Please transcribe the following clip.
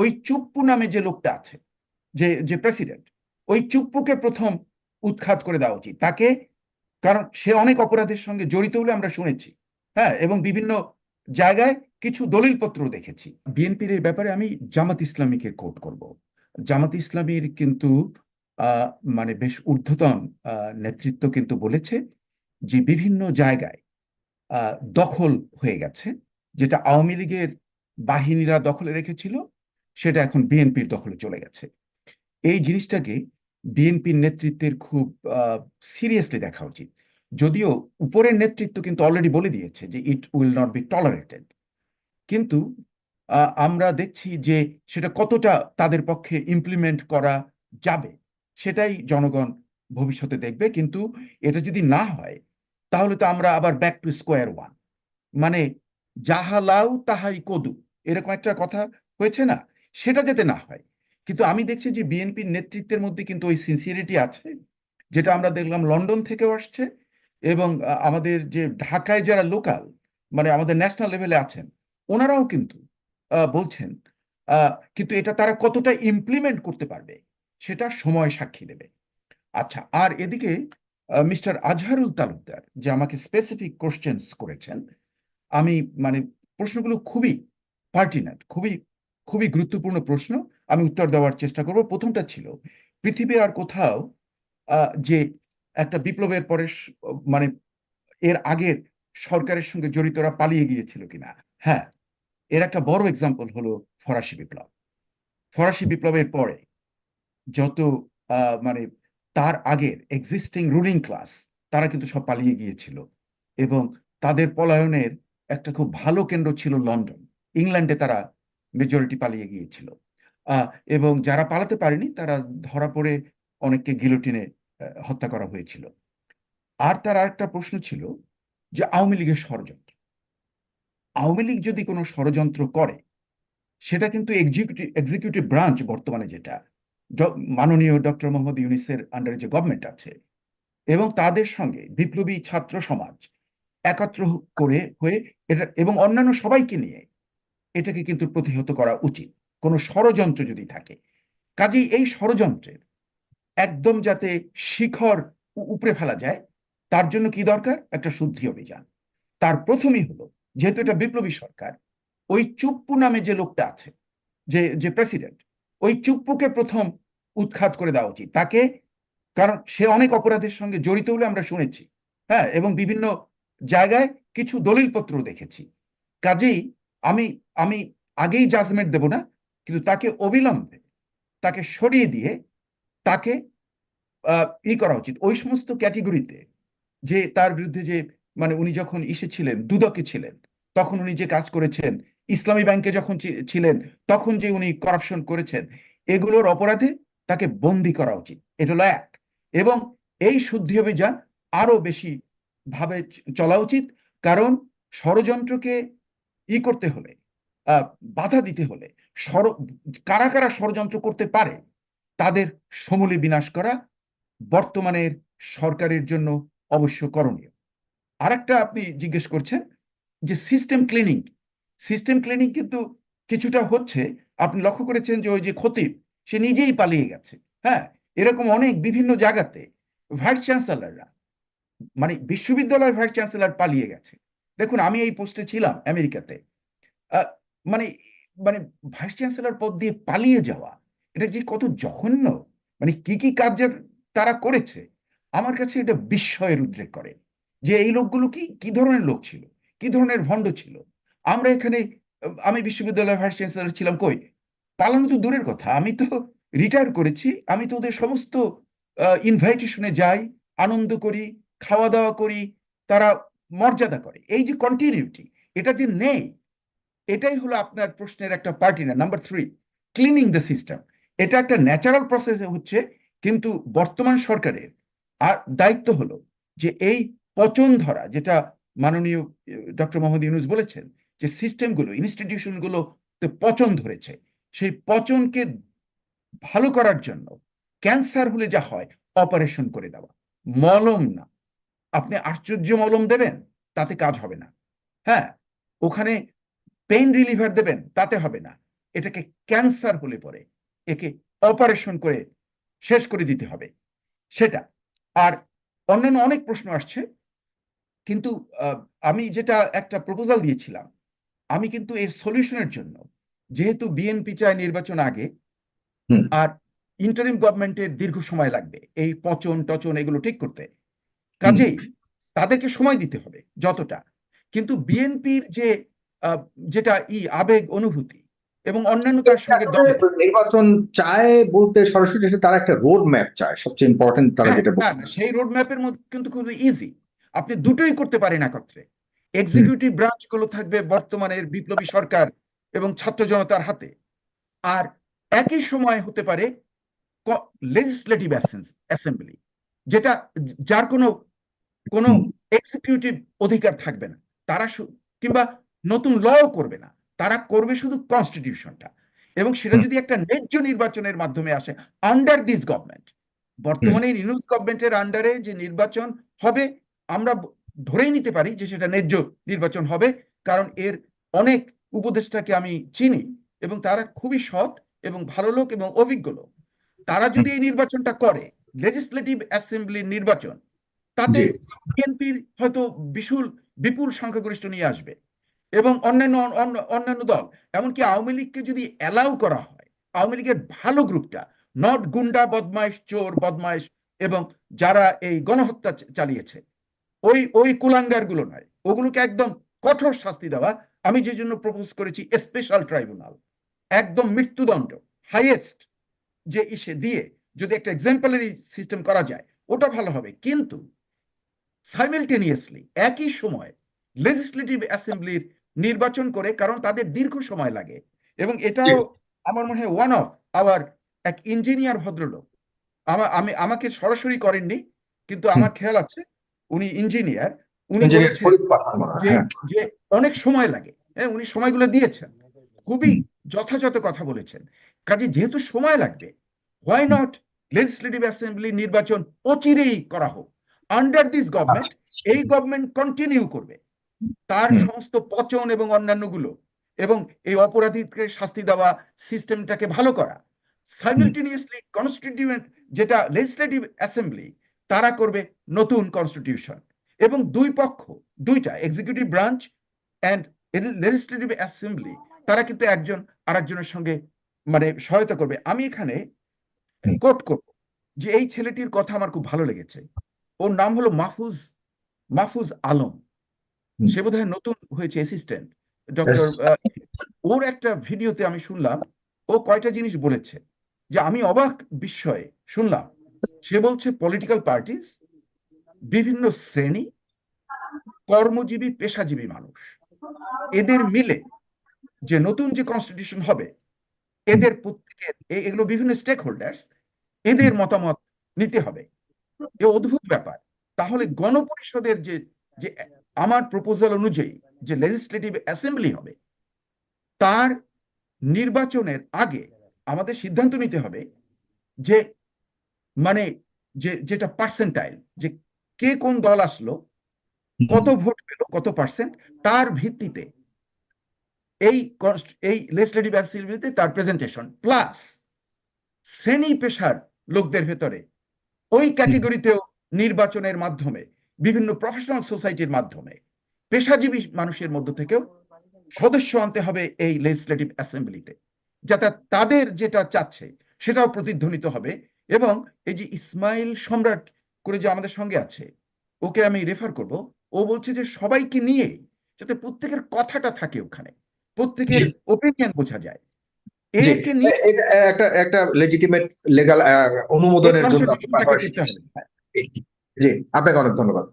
ওই চুপ্পু নামে যে লোকটা আছে, যে যে প্রেসিডেন্ট ওই চুপ্পুকে প্রথম উৎখাত করে দেওয়া উচিত। তাকে, কারণ সে অনেক অপরাধের সঙ্গে জড়িত বলে আমরা শুনেছি হ্যাঁ এবং বিভিন্ন জায়গায় কিছু দলিলপত্র দেখেছি। বিএনপির এই ব্যাপারে আমি জামাত ইসলামীকে কোট করব। জামাত ইসলামীর কিন্তু মানে বেশ ঊর্ধ্বতন নেতৃত্ব কিন্তু বলেছে যে বিভিন্ন জায়গায় দখল হয়ে গেছে, যেটা আওয়ামী লীগের বাহিনীরা দখলে রেখেছিল সেটা এখন বিএনপির দখলে চলে গেছে। এই জিনিসটাকে বিএনপির নেতৃত্বের খুব সিরিয়াসলি দেখা উচিত। যদিও উপরের নেতৃত্ব কিন্তু অলরেডি বলে দিয়েছে যে it will not be tolerated কিন্তু আমরা দেখছি যে সেটা কতটা তাদের পক্ষে ইমপ্লিমেন্ট করা যাবে, সেটাই জনগণ ভবিষ্যতে দেখবে। কিন্তু এটা যদি না হয়, তাহলে তো আমরা আবার ব্যাক টু স্কোয়ার ওয়ান মানে যাহা লাউ, তাহাই কদু। এরকম একটা কথা হয়েছে না? সেটা যাতে না হয়। কিন্তু আমি দেখছি যে বিএনপির নেতৃত্বের মধ্যে কিন্তু ওই সিনসিয়ারিটি আছে, যেটা আমরা দেখলাম লন্ডন থেকেও আসছে এবং আমাদের যে ঢাকায় যারা লোকাল মানে আমাদের ন্যাশনাল লেভেলে আছেন, ওনারাও কিন্তু বলছেন কিন্তু এটা তারা কতটা ইমপ্লিমেন্ট করতে পারবে, সেটা সময় সাক্ষী দেবে। আচ্ছা আর এদিকে মিস্টার আজহারুল তালুকদার যে আমাকে স্পেসিফিক কোশ্চেন্স করেছেন, আমি মানে প্রশ্নগুলো খুবই পার্টিনেন্ট খুবই খুবই গুরুত্বপূর্ণ প্রশ্ন, আমি উত্তর দেওয়ার চেষ্টা করব। প্রথমটা ছিল, পৃথিবীর আর কোথাও যে একটা বিপ্লবের পরে মানে এর আগের সরকারের সঙ্গে জড়িতরা পালিয়ে গিয়েছিল কিনা? হ্যাঁ এর একটা বড় এক্সাম্পল হলো ফরাসি বিপ্লব। ফরাসি বিপ্লবের পরে যত মানে তার আগের এক্সিস্টিং রুলিং ক্লাস তারা কিন্তু সব পালিয়ে গিয়েছিল এবং তাদের পলায়নের একটা খুব ভালো কেন্দ্র ছিল লন্ডন। ইংল্যান্ডে তারা মেজরিটি পালিয়ে গিয়েছিল। এবং যারা পালাতে পারেনি, তারা ধরা পড়ে অনেককে গিলোটিনে হত্যা করা হয়েছিল। আর তার আরেকটা প্রশ্ন ছিল যে, আওয়ামী লীগের ষড়যন্ত্র। আওয়ামী লীগ যদি কোনো ষড়যন্ত্র করে, সেটা কিন্তু এক্সিকিউটিভ এক্সিকিউটিভ ব্রাঞ্চ বর্তমানে যেটা মাননীয় ডক্টর মোহাম্মদ ইউনিসের আন্ডারে যে গভর্নমেন্ট আছে, এবং তাদের সঙ্গে বিপ্লবী ছাত্র সমাজ একাত্র করে হয়ে এটা, এবং অন্যান্য সবাইকে নিয়ে এটাকে কিন্তু প্রতিহত করা উচিত। কোনো ষড়যন্ত্র যদি থাকে, কাজেই এই ষড়যন্ত্রের একদম যাতে শিখর উ- উপড়ে ফেলা যায়, তার জন্য কি দরকার? একটা শুদ্ধি অভিযান। তার প্রথমই হলো, যেহেতু এটা বিপ্লবী সরকার, ওই চুপ্পু নামে যে লোকটা আছে, যে যে প্রেসিডেন্ট, ওই চুপ্পুকে প্রথম উৎখাত করে দেওয়া উচিত। তাকে, কারণ সে অনেক অপরাধের সঙ্গে জড়িত বলে আমরা শুনেছি। হ্যাঁ এবং বিভিন্ন জায়গায় কিছু দলিলপত্র দেখেছি। কাজেই আমি আমি আগেই জাজমেন্ট দেব না, কিন্তু তাকে অবিলম্বে তাকে সরিয়ে দিয়ে তাকে ই করা উচিত। ওই সমস্ত ক্যাটেগরিতে যে তার বিরুদ্ধে যে মানে উনি যখন ইসে ছিলেন, দুদকে ছিলেন, তখন উনি যে কাজ করেছেন, ইসলামী ব্যাংকে যখন ছিলেন, তখন যে উনি করাপশন করেছেন, এগুলোর অপরাধে তাকে বন্দি করা উচিত। এটা হলো এক। এবং এই শুদ্ধি অভিযান আরও বেশি ভাবে চলা উচিত, কারণ ষড়যন্ত্রকে ই করতে হলে বাধা দিতে হলে কারা কারা ষড়যন্ত্র করতে পারে, তাদের সমূলে বিনাশ করা বর্তমানের সরকারের জন্য অবশ্য করণীয়। আরেকটা আপনি জিজ্ঞেস করছেন যে সিস্টেম ক্লিনিং সিস্টেম ক্লিনিং কিন্তু কিছুটা হচ্ছে, আপনি লক্ষ্য করেছেন যে ওই যে খতিব, সে নিজেই পালিয়ে গেছে হ্যাঁ? এরকম অনেক বিভিন্ন জায়গাতে ভাইস চ্যান্সেলাররা মানে বিশ্ববিদ্যালয়ের ভাইস চ্যান্সেলর পালিয়ে গেছে। দেখুন, আমি এই পোস্টে ছিলাম আমেরিকাতে। মানে মানে ভাইস চ্যান্সেলর পদ দিয়ে পালিয়ে যাওয়া, এটা যে কত জঘন্য মানে কি কি কাজ তারা করেছে, আমার কাছে এটা বিস্ময়ের উদ্রেক করে যে এই লোকগুলো কি কি ধরনের লোক ছিল, কি ধরনের ভণ্ড ছিল। আমরা এখানে, আমি বিশ্ববিদ্যালয়ের ভাইস চ্যান্সেলর ছিলাম কই? পালানো তো দূরের কথা, আমি তো রিটায়ার করেছি, আমি তো ওদের সমস্ত ইনভাইটেশনে যাই, আনন্দ করি খাওয়া দাওয়া করি, তারা মর্যাদা করে। এই যে কন্টিনিউটি এটা যে নেই এটাই হলো আপনার প্রশ্নের একটা পার্টি না number three cleaning the system এটা একটা ন্যাচারাল প্রসেস হচ্ছে, কিন্তু বর্তমান সরকারের আর দায়িত্ব হলো যে এই পচন ধরা, যেটা মাননীয় ডক্টর মোহাম্মদ ইউনুস বলেছেন যে সিস্টেমগুলো ইনস্টিটিউশনগুলো পচন ধরেছে। সেই পচনকে ভালো করার জন্য ক্যান্সার হলে যা হয় অপারেশন করে দেওয়া। মলম না। আপনি আশ্চর্য মলম দেবেন, তাতে কাজ হবে না। হ্যাঁ ওখানে পেইন রিলিভার দেবেন তাতে হবে না। এটাকে ক্যান্সার হলে পরে একে অপারেশন করে শেষ করে দিতে হবে। সেটা। আর অন্যান্য অনেক প্রশ্ন আসছে কিন্তু আমি যেটা একটা প্রপোজাল দিয়েছিলাম আমি কিন্তু এর সলিউশনের জন্য যেহেতু বিএনপি চায় নির্বাচন আগে আর ইন্টারিম গভর্নমেন্টের দীর্ঘ সময় লাগবে এই পচন টচন এগুলো ঠিক করতে। কাজেই তাদেরকে সময় দিতে হবে যতটা। কিন্তু বিএনপির যে যেটা ই আবেগ অনুভূতি এবং অন্যান্য তার সঙ্গে নির্বাচন চায় বলতে সরাসরি তারা একটা রোড ম্যাপ চায় সবচেয়ে ইম্পর্টেন্ট তারা হ্যাঁ, যেটা না, সেই রোড ম্যাপের মধ্যে কিন্তু খুবই ইজি আপনি দুটোই করতে পারেন একত্রে। এক্সিকিউটিভ ব্রাঞ্চগুলো থাকবে বর্তমানের বিপ্লবী সরকার এবং ছাত্র জনতার হাতে। আর একই সময় হতে পারে লেজিসলেটিভ অ্যাসেম্বলি যেটা যার কোনো কোনো এক্সিকিউটিভ অধিকার থাকবে না। তারা কিংবা নতুন লও করবে না। তারা করবে শুধু কনস্টিটিউশনটা এবং সেটা যদি একটা ন্যায্য নির্বাচনের মাধ্যমে আসে আন্ডার দিস গভর্নমেন্ট বর্তমানে ইউনুস গভর্নমেন্টের আন্ডারে যে নির্বাচন হবে আমরা ধরেই নিতে পারি যে সেটা ন্যায্য নির্বাচন হবে কারণ এর অনেক উপদেষ্টাকে আমি চিনি এবং তারা খুবই সৎ এবং ভালো লোক এবং অভিজ্ঞ লোক। তারা যদি এই নির্বাচনটা করে লেজিসলেটিভ অ্যাসেম্বলির নির্বাচন তাতে বিএনপির হয়তো বিশুল বিপুল সংখ্যাগরিষ্ঠ নিয়ে আসবে। এবং অন্যান্য অন্যান্য দল। এমনকি আওয়ামী লীগকে যদি অ্যালাউ করা হয়, আওয়ামী লীগের ভালো গ্রুপটা নট গুন্ডা, বদমাইশ, চোর, বদমাইশ এবং যারা এই গণহত্যা চালিয়েছে, ওই ওই কুলাঙ্গারগুলো নয়। ওগুলোকে একদম কঠোর শাস্তি দেওয়া। আমি যে জন্য প্রপোজ করেছি স্পেশাল ট্রাইব্যুনাল একদম মৃত্যুদণ্ড হাইয়েস্ট যে ইসে দিয়ে যদি একটা এক্সাম্পলারি সিস্টেম করা যায়, ওটা ভালো হবে। কিন্তু সাইমেলটেনিয়াসলি একই সময় লেজিসলেটিভ অ্যাসেম্বলির নির্বাচন করে কারণ তাদের দীর্ঘ সময় লাগে। এবং এটাও আমার মনে হয় ওয়ান অফ আওয়ার এক ইঞ্জিনিয়ার ভদ্রলোক। আমার আমি আমাকে সরাসরি করেননি কিন্তু আমার খেয়াল আছে উনি ইঞ্জিনিয়ার উনি হ্যাঁ যে অনেক সময় লাগে। হ্যাঁ উনি সময়গুলো দিয়েছেন। খুবই যথাযথ কথা বলেছেন। কাজে যেহেতু সময় লাগবে হোয়াই নট লেজিসলেটিভ অ্যাসেম্বলি নির্বাচন অচিরেই করা হোক। আন্ডার দিস গভর্নমেন্ট এই গভর্নমেন্ট কন্টিনিউ করবে। তার সমস্ত পচন এবং অন্যান্যগুলো এবং এই অপরাধীকে শাস্তি দেওয়া সিস্টেমটাকে ভালো করা সাইমেলটেনিয়াসলি কনস্টিটিউয়েন্ট যেটা লেজিসলেটিভ অ্যাসেম্বলি তারা করবে নতুন কনস্টিটিউশন এবং দুই পক্ষ দুইটা executive branch and legislative assembly তারা কিন্তু একজন আরেকজনের সঙ্গে মানে সহায়তা করবে আমি এখানে। কোট করব যে এই ছেলেটির কথা আমার খুব ভালো লেগেছে ওর নাম হলো মাহফুজ মাহফুজ আলম। সে বোধহয় নতুন হয়েছে অ্যাসিস্ট্যান্ট ডক্টর ওর একটা ভিডিওতে আমি শুনলাম ও কয়টা জিনিস বলেছে। যে আমি অবাক বিস্ময়ে শুনলাম সে বলছে পলিটিক্যাল পার্টিস বিভিন্ন শ্রেণি কর্মজীবী পেশাজীবী মানুষ। এদের মিলে যে নতুন যে কনস্টিটিউশন হবে এদের প্রত্যেকের এগুলো বিভিন্ন স্টেক হোল্ডার্স এদের মতামত নিতে হবে। এ অদ্ভুত ব্যাপার। তাহলে গণপরিষদের যে যে আমার প্রপোজাল অনুযায়ী যে লেজিসলেটিভ অ্যাসেম্বলি হবে তার নির্বাচনের আগে আমাদের সিদ্ধান্ত নিতে হবে যে মানে যে যেটা পার্সেন্টাইল যে কে কোন দল আসলো কত ভোট পেল কত পার্সেন্ট তার ভিত্তিতে এই এই লেজিসলেটিভ অ্যাসেম্বলিতে তার প্রেজেন্টেশন প্লাস শ্রেণি পেশার লোকদের ভেতরে ওই ক্যাটেগরিতেও নির্বাচনের মাধ্যমে বিভিন্ন প্রফেশনাল সোসাইটির মাধ্যমে। পেশাজীবী মানুষের মধ্য থেকেও সদস্য আনতে হবে এই লেজিসলেটিভ অ্যাসেম্বলিতে যাতে তাদের যেটা চাচ্ছে সেটাও প্রতিধ্বনিত হবে এবং এই যে ইসমাইল সম্রাট করে যে আমাদের সঙ্গে আছে ওকে আমি রেফার করব। ও বলছে যে সবাইকে নিয়ে যাতে প্রত্যেকের কথাটা থাকে ওখানে প্রত্যেকের। ওপিনিয়ন বোঝা যায়। একে নিয়ে একটা একটা লেজিটিমেট লিগাল অনুমোদনের জন্য জি আপনাকে অনেক ধন্যবাদ।